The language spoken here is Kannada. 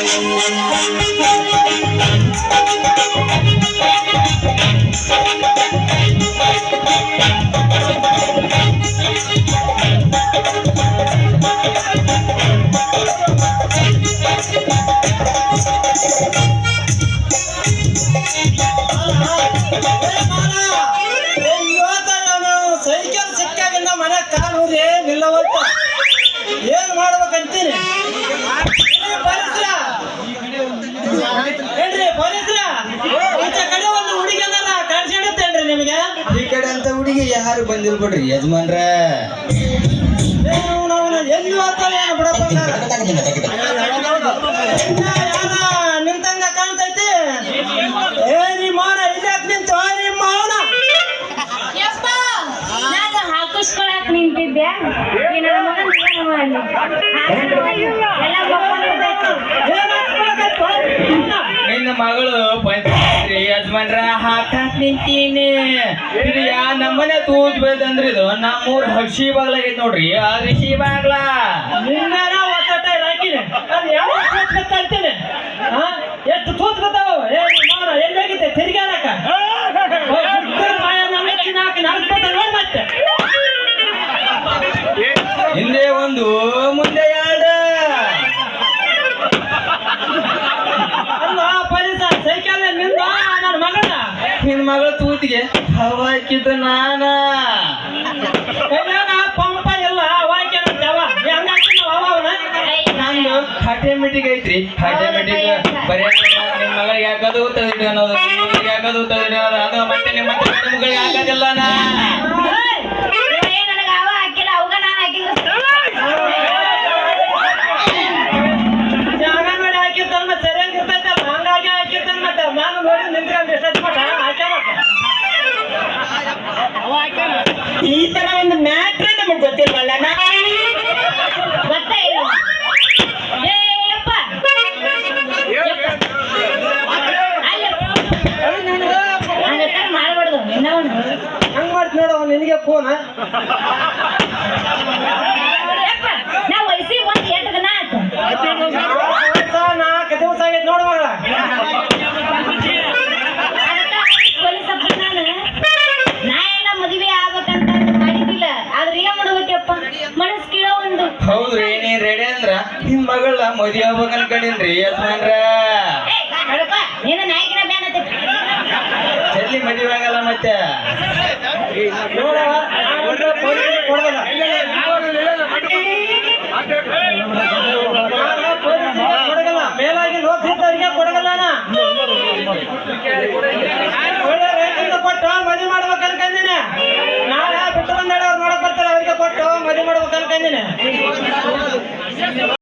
Hey, Mara! ಈ ಕಡೆ ಅಂತ ಹುಡುಗಿ ಯಾರು ಬಂದಿಲ್ ಬಿಡ್ರಿ ಯಜಮಾನ್ರ. ನಿಂತಂಗ ಕಾಣ್ತೈತಿ? ಏ ನೀ ಮಾಡ ಇಲ್ಲಾಕ್ ನಿಂತು ನೀ ಮಾವನ? ಯಪ್ಪ ನಾನು ಹಾಕಿಸ್ಕೊಳಕ್ ನಿಂತಿದ್ದೆ ನನ್ನ ಮಗಳು ಯಜಮಾನ್ರ ಹಾಕಾಕ್ ನಿಂತೀನಿ ಇದು ಯಾ ನಮ್ಮನೆ ತೂಜ್ ಬೇಕಂದ್ರೆ ಇದು ನಮ್ಮೂರ್ ಹಸಿ ಬಾಗ್ಲಾಗೈತ್ ನೋಡ್ರಿ ಆ ರಿಷಿ ಬಾಗ್ಲ ನಿನ್ನೆನ ಒತ್ತಟ ಹಾಕಿನಿ ಅದು ಯಾವ ಎಷ್ಟು ತಿರ್ಗಾಡಕ ಹಿಂದೆ ಒಂದು ನಿನ್ ಮಗಳ ತೂತಿಗೆ ಹವ ಹಾಕಿದ್ದು ನಾನ? ಪಂಪ ಎಲ್ಲ ನಂದು ಹಟೆ ನಂದು ಆಟೋಮೆಟಿಕ್ ಐತ್ರಿ. ಆಟೋಮೆಟಿಕ್ ಬರೀ ನಿಮ್ ಮಗಳಿಗೆ ಯಾಕದು ತೆಗೆದು ಅನ್ನೋದು ಯಾಕದು ತೆಗೆದು ಅನ್ನೋದು ಅದು ಮತ್ತೆ ನಿಮ್ಮ ಮಗಳಿಗೆ ಯಾಕದಿಲ್ಲ ನಾ. ಈ ತರ ಒಂದು ಮ್ಯಾಟ್ರೇ ನಮಗೆ ಗೊತ್ತಿಲ್ವಲ್ಲ ನಾ ಗೊತ್ತಾ ಇಲ್ಲ ಏ ಯಪ್ಪ ಯಪ್ಪ. ಅಲ್ಲ ಹಂಗತ್ತಾರ ಮಾಡ್ಬಾರ್ದು ಇನ್ನವನು ಹಂಗ್ ಮಾಡ್ತಿ ನೋಡು ಅವ್ನು ನಿನಗೆ ಫೋನ್ ನಿಮ್ ಮಗಳ ಮದಿ ಆಗ್ಬೇಕು ಅನ್ಕೊಂಡಿನ್ರಿ ಯಜಮಾನ್ರ. ಚೆಲ್ಲಿ ಮದ್ವೆ ಆಗಲ್ಲ ಮತ್ತೆ. ಮೇಲಾಗಿ ಕೊಡಗಲ್ಲ ಕೊಟ್ಟು ಮದುವೆ ಮಾಡ್ಬೇಕು ಅನ್ಕಂದಿನಿ ನಾಳೆ ಬಿಟ್ಟು ಬಂದಾಡ ಅವ್ರು ನೋಡಕ್ ಬರ್ತಾರೆ ಅವ್ರಿಗೆ ಕೊಟ್ಟು ಮದುವೆ ಮಾಡ್ಬೇಕು ಅನ್ಕಂದಿನಿ